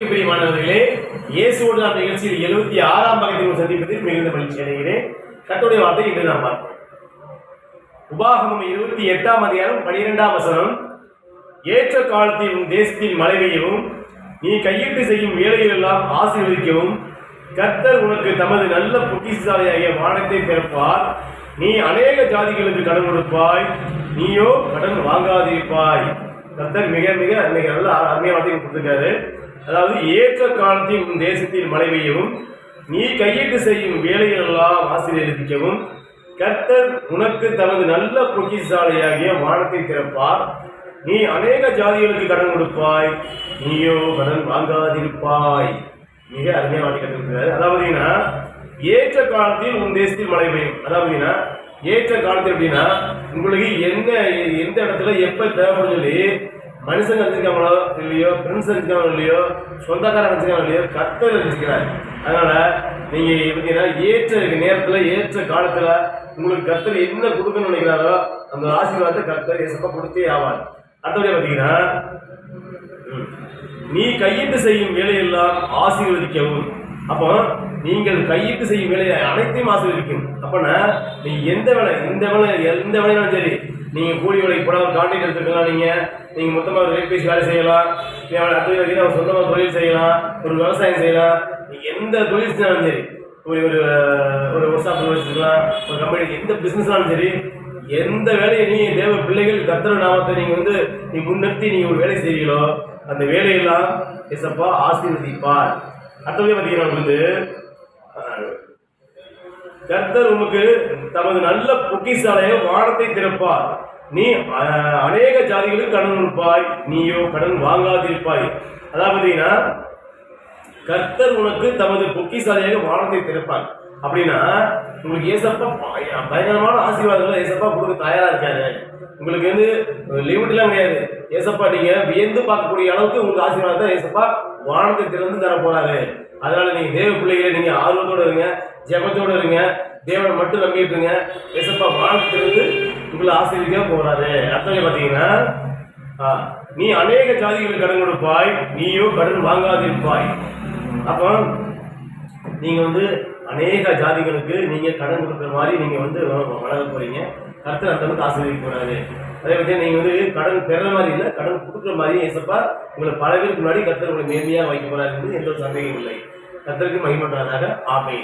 பிரியமானவர்களே இயேசுவோடு நாம் நிகழ்ச்சியில் எழுபத்தி ஆறாம் பகுதியில் சந்திப்பதில் மிகுந்த மகிழ்ச்சி அடைகிறேன். கர்த்தருடைய வார்த்தை இன்று நாம் பார்ப்போம். உபாகமம் இருபத்தி எட்டாம் அதிகாரம் பனிரெண்டாம் வசனம். ஏற்ற காலத்தில் உன் தேசத்தின் மழை பெய்யவும் நீ கையிட்டு செய்யும் வேலைகளெல்லாம் ஆசீர்வதிக்கவும் கர்த்தர் உனக்கு தமது நல்ல புத்திசாலியாகிய வானத்தை திறப்பார் நீ அநேக ஜாதிகளுக்கு கடன் கொடுப்பாய் நீயோ கடன் வாங்காதிருப்பாய். கர்த்தர் மிக மிக அன்னைக்கு நல்ல அருமையான வார்த்தையை கொடுத்துருக்காரு. அதாவது ஏற்ற காலத்தில் உன் தேசத்தில் மழை பெய்யவும் நீ கையிட்டு செய்யும் வேலைகளெல்லாம் ஆசீர்வதிக்கவும் கர்த்தர் உனக்கு தமது நல்ல பொக்கிசாலையாகிய வானத்தை திறப்பார். நீ அநேக ஜாதிகளுக்கு கடன் கொடுப்பாய் நீயோ கடன் வாங்காதிருப்பாய். மிக அருமையாக வாட்டி கற்றுக்கிறார் அதாவதுன்னா ஏற்ற காலத்தில் உன் தேசத்தில் மழை பெய்யும். அதாவதுன்னா ஏற்ற காலத்தில் எப்படின்னா உங்களுக்கு என்ன எந்த இடத்துல எப்ப தேவைப்படும் சொல்லி மனுஷங்க வச்சிருக்காங்களோ இல்லையோ ஃப்ரெண்ட்ஸ் வச்சிருக்காங்களோ இல்லையோ சொந்தக்காரங்க வச்சிருக்காங்களோ இல்லையோ கத்தர் வச்சுக்கிறார் அதனால நீங்க எப்படின்னா ஏற்ற நேரத்துல ஏற்ற காலத்துல உங்களுக்கு கத்தர் என்ன கொடுக்கணும்னு நினைக்கிறாரோ அந்த ஆசீர்வாதத்தை கத்தர் எசப்பா கொடுத்தே ஆவார். அடுத்தபடியா பார்த்தீங்கன்னா நீ கையிட்டு செய்யும் வேலையெல்லாம் ஆசீர்வதிக்கவும். அப்போ நீங்கள் கையிட்டு செய்யும் வேலையை அனைத்தையும் ஆசீர்வதிக்கும் அப்பனா நீங்கள் எந்த வேலை இந்த வேலை எந்த வேலையாலும் சரி நீங்கள் கூலி வேலைக்கு போனால் கான்ட்ராக்ட் எடுத்துக்கலாம் நீங்கள் நீங்கள் மொத்தமாக ஒரு பேசி வேலை செய்யலாம். நீங்க அவனை அடுத்த வரைக்கும் சொந்தமாக தொழில் செய்யலாம். ஒரு விவசாயம் செய்யலாம். நீங்கள் எந்த தொழில் செஞ்சாலும் சரி ஒரு ஒரு ஒரு ஒர்க் ஷாப் வச்சுக்கலாம். ஒரு கம்பெனி எந்த பிஸ்னஸ்னாலும் சரி எந்த வேலையை நீ தேவ பிள்ளைகள் கத்திர நாமத்தை நீங்கள் வந்து நீ முன்னிறுத்தி நீங்கள் ஒரு வேலை செய்வீங்களோ அந்த வேலையெல்லாம் எசப்பா ஆசீர்வதிப்பார். அடுத்தபடி பார்த்தீங்கன்னா வந்து கர்த்தர் உமக்கு தமது நல்ல பொக்கிசாலைய வானத்தை திறப்பார். நீ அநேக ஜாதிகளுக்கு கடன் கொடுப்பாய். நீயோ கடன் வாங்காதிருப்பாய். அதாவது கர்த்தர் உனக்கு தமது பொக்கிசாலையாக வானத்தை திறப்பார். அப்படின்னா உங்களுக்கு ஏசப்பா பயங்கரமான ஆசீர்வாதங்களை ஏசப்பா கொடுக்க தயாரா இருக்காரு. உங்களுக்கு வந்து லிமிட் எல்லாம் கிடையாது. ஏசப்பா நீங்க வியந்து பார்க்கக்கூடிய அளவுக்கு உங்களுக்கு ஆசீர்வாதத்தை ஏசப்பா வானத்தை திறந்து தர போறாரு. அதனால நீங்க தேவ பிள்ளைகளை நீங்க ஆர்வத்தோட இருங்க ஜெபத்தோட இருங்க தேவனை மட்டும் நம்பிட்டு இருங்க. ஏசப்பா வானத்தை திறந்து உங்களை ஆசீர்வதிக்க போறாரு. அர்த்தம் பாத்தீங்கன்னா நீ அநேக ஜாதிகளுக்கு கடன் கொடுப்பாய் நீயோ கடன் வாங்காதிருப்பாய். அப்போ நீங்க வந்து அநேக ஜாதிகளுக்கு நீங்க கடன் கொடுக்குற மாதிரி நீங்க வந்து வழங்க போறீங்க. கர்த்தர் அந்த அளவுக்கு ஆசீர்வதிக்க போகிறாரு அதே மாதிரி நீங்க வந்து கடன் பெற மாதிரி இல்லை கடன் கொடுக்குற மாதிரி ஏசப்பா உங்களை பல பேருக்கு முன்னாடி கத்தர் உங்களை நேர்மையாக வைக்க போறாரு எந்த ஒரு சந்தேகம் இல்லை. கர்த்தருக்கு மகிமன்றாதாக ஆமை